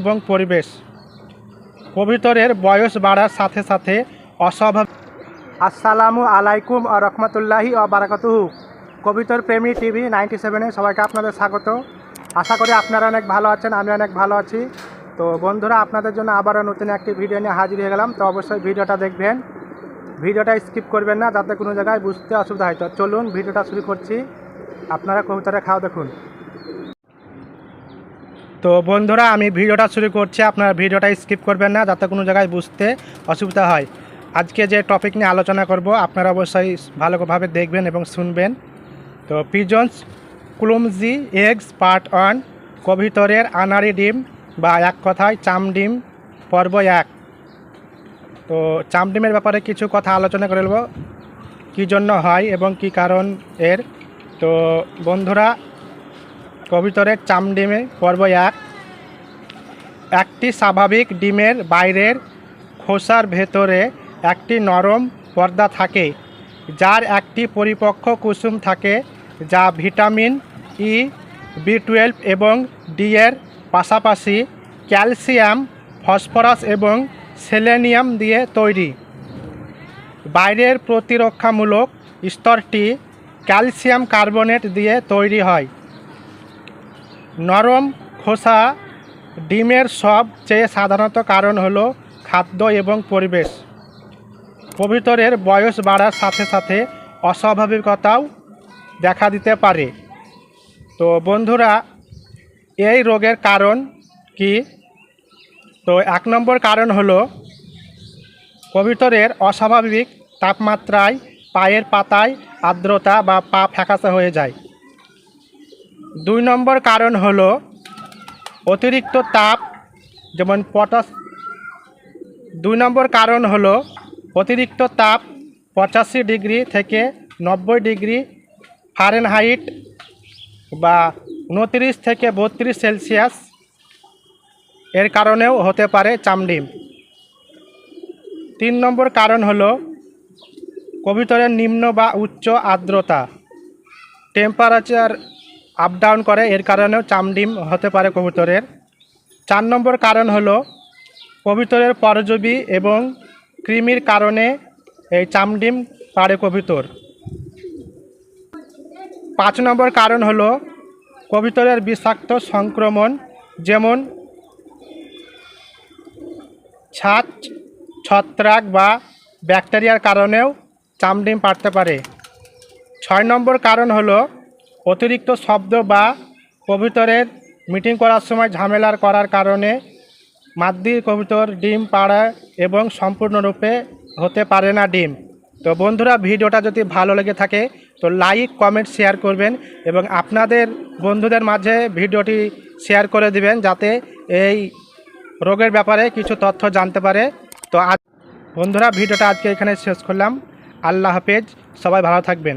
এবং পরিবেশ। কবিতরের বয়স বাড়ার সাথে সাথে অস্বাভাবিক। আসসালামু আলাইকুম আ রহমতুল্লাহি ও বারাকাতুহু। কবিতর প্রেমী টিভি নাইনটি সেভেনে সবাইকে আপনাদের স্বাগত। আশা করি আপনারা অনেক ভালো আছেন, আমি অনেক ভালো আছি। তো বন্ধুরা, আপনাদের জন্য আবারও নতুন একটি ভিডিও নিয়ে হাজির হয়ে গেলাম। তো অবশ্যই ভিডিওটা দেখবেন। ভিডিওটা স্কিপ করবেন না, যাতে কোনো জায়গায় বুঝতে অসুবিধা হয়। তো চলুন ভিডিওটা শুরু করছি। আপনারা কবুতরের খাওয়া দেখুন। তো বন্ধুরা, আমি ভিডিওটা শুরু করছি। আপনারা ভিডিওটা স্কিপ করবেন না, যাতে কোনো জায়গায় বুঝতে অসুবিধা হয়। আজকে যে টপিক নিয়ে আলোচনা করব, আপনারা অবশ্যই ভালোভাবে দেখবেন এবং শুনবেন। তো pigeons clumsy eggs part one কবিতরের আনারি ডিম বা এক কথায় চাম ডিম, পর্ব এক। তো চাম ডিমের ব্যাপারে কিছু কথা আলোচনা করে নেব, কী জন্য হয় এবং কি কারণ এর। তো বন্ধুরা কবিতরের চাম ডিমে পর্ব এক। একটি স্বাভাবিক ডিমের বাইরের খোসার ভেতরে একটি নরম পর্দা থাকে, যার একটি পরিপক্ক কুসুম থাকে, যা ভিটামিন ই, বি টুয়েলভ এবং ডি এর পাশাপাশি ক্যালসিয়াম, ফসফরাস এবং সেলেনিয়াম দিয়ে তৈরি। বাইরের প্রতিরক্ষামূলক স্তরটি ক্যালসিয়াম কার্বনেট দিয়ে তৈরি হয়। নরম, খোসা, ডিমের সবচেয়ে সাধারণত কারণ হলো খাদ্য এবং পরিবেশ। কবিতরের বয়স বাড়ার সাথে সাথে অস্বাভাবিকতাও দেখা দিতে পারে। তো বন্ধুরা, এই রোগের কারণ কি? তো এক নম্বর কারণ হলো কবিতরের অস্বাভাবিক তাপমাত্রায় পায়ের পাতায় আর্দ্রতা বা পা ফ্যাকাশে হয়ে যায়। দুই নম্বর কারণ হলো অতিরিক্ত তাপ, যেমন পটাশ। দুই নম্বর কারণ হলো অতিরিক্ত তাপ পঁচাশি ডিগ্রি থেকে নব্বই ডিগ্রি ফারেনহাইট বা উনত্রিশ থেকে বত্রিশ সেলসিয়াস। এর কারণেও হতে পারে চামডিম। তিন নম্বর কারণ হলো কবিতরের নিম্ন বা উচ্চ আর্দ্রতা। টেম্পারেচার আপ ডাউন করে, এর কারণেও চামডিম হতে পারে কবুতরের। চার নম্বর কারণ হলো কবিতরের পরজীবী এবং কৃমির কারণে এই চামডিম পারে কবিতর। পাঁচ নম্বর কারণ হলো কবিতরের বিষাক্ত সংক্রমণ, যেমন ছাদ ছত্রাক বা ব্যাকটেরিয়ার কারণেও চামডিম পারতে পারে। ছয় নম্বর কারণ হলো অতিরিক্ত শব্দ বা কবুতরের মিটিং করার সময় ঝামেলার করার কারণে মাদ্দির কবুতর ডিম পাড়া এবং সম্পূর্ণরূপে হতে পারে না ডিম। তো বন্ধুরা, ভিডিওটা যদি ভালো লেগে থাকে, তো লাইক, কমেন্ট, শেয়ার করবেন এবং আপনাদের বন্ধুদের মাঝে ভিডিওটি শেয়ার করে দিবেন যাতে এই রোগের ব্যাপারে কিছু তথ্য জানতে পারে। তো আজ বন্ধুরা, ভিডিওটা আজকে এখানে শেষ করলাম। আল্লাহ হাফেজ। সবাই ভালো থাকবেন।